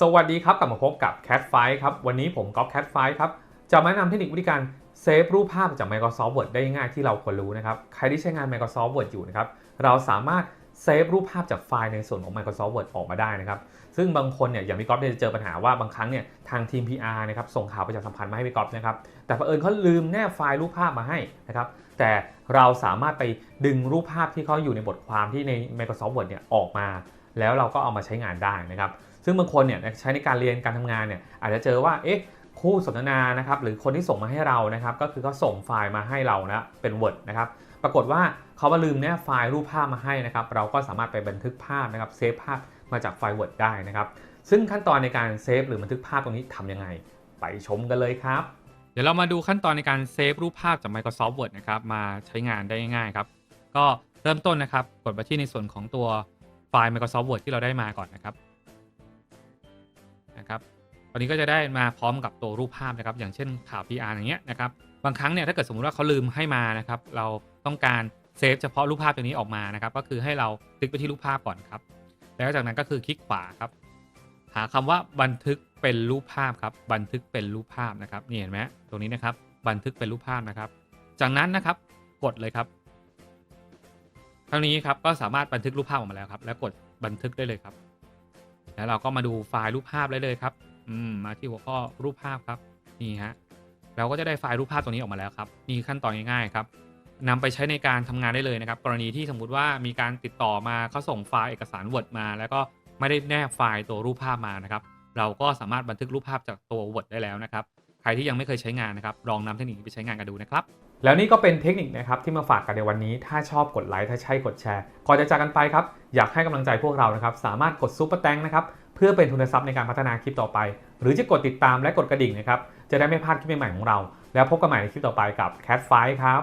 สวัสดีครับกลับมาพบกับ Cat f i ครับวันนี้ผมก๊อฟ Cat f i ครับจะมาแนะนำเทคนิควิธีการเซฟรูปภาพจาก Microsoft Word ได้ง่ายที่เราควรรู้นะครับใครที่ใช้งาน Microsoft Word อยู่นะครับเราสามารถเซฟรูปภาพจากไฟล์ในส่วนของ Microsoft Word ออกมาได้นะครับซึ่งบางคนเนี่ยอย่างพี่ก๊อฟเนี่ยจะเจอปัญหาว่าบางครั้งเนี่ยทางทีม PR นะครับส่งข่าวประชาสัมพันธ์มาให้พี่ก๊อฟนะครับแต่เผอิญเขาลืมแนบไฟล์รูปภาพมาให้นะครับแต่เราสามารถไปดึงรูปภาพที่เขาอยู่ในบทความที่ใน Microsoft Word เนี่ยออกมา แล้วเราก็เอามาใช้งานได้นะครับ ซึ่งบางคนเนี่ยใช้ในการเรียนการทำงานเนี่ยอาจจะเจอว่าเอ๊ะคู่สนทนานะครับหรือคนที่ส่งมาให้เรานะครับก็คือเขาส่งไฟล์มาให้เรานะเป็น Word นะครับปรากฏว่าเขามาลืมแนบไฟล์รูปภาพมาให้นะครับเราก็สามารถไปบันทึกภาพนะครับเซฟภาพมาจากไฟล์ Word ได้นะครับซึ่งขั้นตอนในการเซฟหรือบันทึกภาพตรงนี้ทำยังไง ไปชมกันเลยครับ เดี๋ยวเรามาดูขั้นตอนในการเซฟรูปภาพจาก Microsoft Word นะครับมาใช้งานได้ง่ายครับก็เริ่มต้นนะครับกดไปที่ในส่วนของตัวไฟล์ Microsoft Word ที่เราได้มาก่อนนะครับ นะครับตอนนี้ก็จะได้มาพร้อมกับตัวรูปภาพนะครับ อย่างเช่นข่าว PR อย่างเงี้ยนะครับบางครั้งเนี่ยถ้าเกิดสมมุติว่าเขาลืมให้มานะครับ เราต้องการเซฟเฉพาะรูปภาพตัวนี้ออกมานะครับ ก็คือให้เราคลิกไปที่รูปภาพก่อนครับ แล้วจากนั้นก็คือคลิกขวาครับ หาคำว่าบันทึกเป็นรูปภาพครับ บันทึกเป็นรูปภาพนะครับนี่เห็นไหมตรงนี้นะครับ บันทึกเป็นรูปภาพนะครับ จากนั้นนะครับกดเลยครับเท่านี้ครับก็สามารถบันทึกรูปภาพออกมาแล้วครับ แล้วกดบันทึกได้เลยครับ แล้วเราก็มาดูไฟล์รูปภาพได้เลยครับ อืม มาที่หัวข้อรูปภาพครับ นี่ฮะ เราก็จะได้ไฟล์รูปภาพตัวนี้ออกมาแล้วครับมีขั้นตอนง่ายๆครับนำไปใช้ในการทำงานได้เลยนะครับ กรณีที่สมมุติว่ามีการติดต่อมาเขาส่งไฟล์เอกสาร Word มา แล้วก็ไม่ได้แนบไฟล์ตัวรูปภาพมานะครับ เราก็สามารถบันทึกรูปภาพจากตัว Word ได้แล้วนะครับ รที่ยังไม่เคยใช้งานนะครับลองนำเทคนิคนี้ไปใช้งานกันดูนะครับแล้วนี่ก็เป็นเทคนิคนะครับที่มาฝากกันในวันนี้ ถ้าชอบกดไลค์ถ้าใช่กดแชร์ก่อนจะจากกันไปครับอยากให้กำลังใจพวกเรานะครับสามารถกดซุปเปอร์แตงนะครับเพื่อเป็นทุนทรัพย์ในการพัฒนาคลิปต่อไป หรือจะกดติดตามและกดกระดิ่งนะครับจะได้ไม่พลาดคลิปใหม่ๆของเรา แล้วพบกันใหม่ในคลิปต่อไปกับ Cat f i ครับ